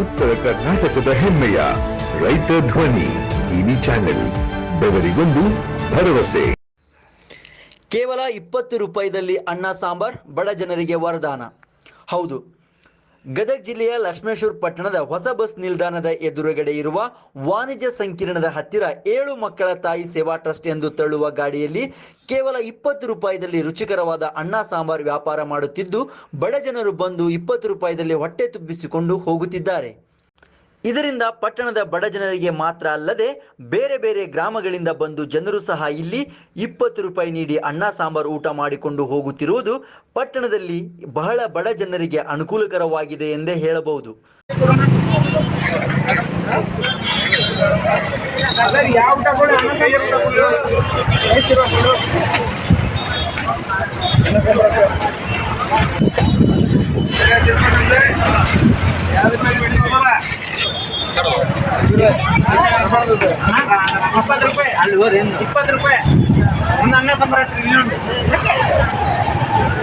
ಉತ್ತರ ಕರ್ನಾಟಕದ ಹೆಮ್ಮೆಯ ರೈತ ಧ್ವನಿ ಟಿವಿ ಚಾನೆಲ್, ಬೆವರಿಗೊಂದು ಭರವಸೆ. ಕೇವಲ ಇಪ್ಪತ್ತು ರೂಪಾಯಿದಲ್ಲಿ ಅನ್ನ ಸಾಂಬಾರ್, ಬಡ ಜನರಿಗೆ ವರದಾನ. ಹೌದು ಗದಗ ಜಿಲ್ಲೆಯ ಲಕ್ಷ್ಮೇಶ್ವರ ಪಟ್ಟಣದ ಹೊಸ ಬಸ್ ನಿಲ್ದಾಣದ ಎದುರುಗಡೆ ಇರುವ ವಾಣಿಜ್ಯ ಸಂಕೀರ್ಣದ ಹತ್ತಿರ ಏಳು ಮಕ್ಕಳ ತಾಯಿ ಸೇವಾ ಟ್ರಸ್ಟ್ ಎಂದು ತಳ್ಳುವ ಗಾಡಿಯಲ್ಲಿ ಕೇವಲ ಇಪ್ಪತ್ತು ರೂಪಾಯಿದಲ್ಲಿ ರುಚಿಕರವಾದ ಅನ್ನ ಸಾಂಬಾರ್ ವ್ಯಾಪಾರ ಮಾಡುತ್ತಿದ್ದು, ಬಡ ಜನರು ಬಂದು ಇಪ್ಪತ್ತು ರೂಪಾಯಿದಲ್ಲಿ ಹೊಟ್ಟೆ ತುಂಬಿಸಿಕೊಂಡು ಹೋಗುತ್ತಿದ್ದಾರೆ. ಇದರಿಂದ ಪಟ್ಟಣದ ಬಡ ಜನರಿಗೆ ಮಾತ್ರ ಅಲ್ಲದೆ ಬೇರೆ ಬೇರೆ ಗ್ರಾಮಗಳಿಂದ ಬಂದು ಜನರು ಸಹ ಇಲ್ಲಿ ಇಪ್ಪತ್ತು ರೂಪಾಯಿ ನೀಡಿ ಅನ್ನ, ಸಾಂಬಾರು ಊಟ ಮಾಡಿಕೊಂಡು ಹೋಗುತ್ತಿರುವುದು ಪಟ್ಟಣದಲ್ಲಿ ಬಹಳ ಬಡ ಜನರಿಗೆ ಅನುಕೂಲಕರವಾಗಿದೆ ಎಂದೇ ಹೇಳಬಹುದು ಯಾವ ತಗೊಳ್ಳಿ ಅನ್ನ ಸಾಂಬಾರು ತಗೊಳ್ಳಿ ಎಷ್ಟು ರೂಪಾಯಿ ಕೊಡು? ಅನ್ನ ಸಾಂಬಾರು ಹಾಕು. ಯಾವ್ದು ರೂಪಾಯಿ ಬಿಡ್ಲಿಲ್ಲ? ಇಪ್ಪತ್ತು ರೂಪಾಯಿ ಅಲ್ಲಿ ಹೋದ ಇಪ್ಪತ್ತು ರೂಪಾಯಿ ಒಂದು ಅನ್ನ ಸಾಂಬಾರು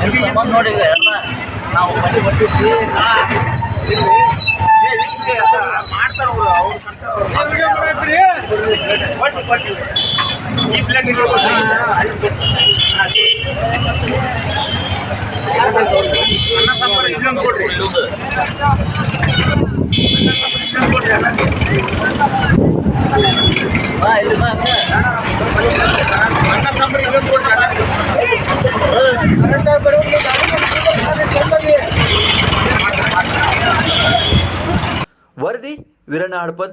ಇಲ್ಲಿ ನೋಡಿ ಎಲ್ಲ ನಾವು ಮನೆ ಬರ್ತಿದ್ವಿ ಮಾಡ್ತಾರ ಈ ಪ್ಲೇಟ್ ಕೊಡ್ರಿ वर्दी विरण हडपत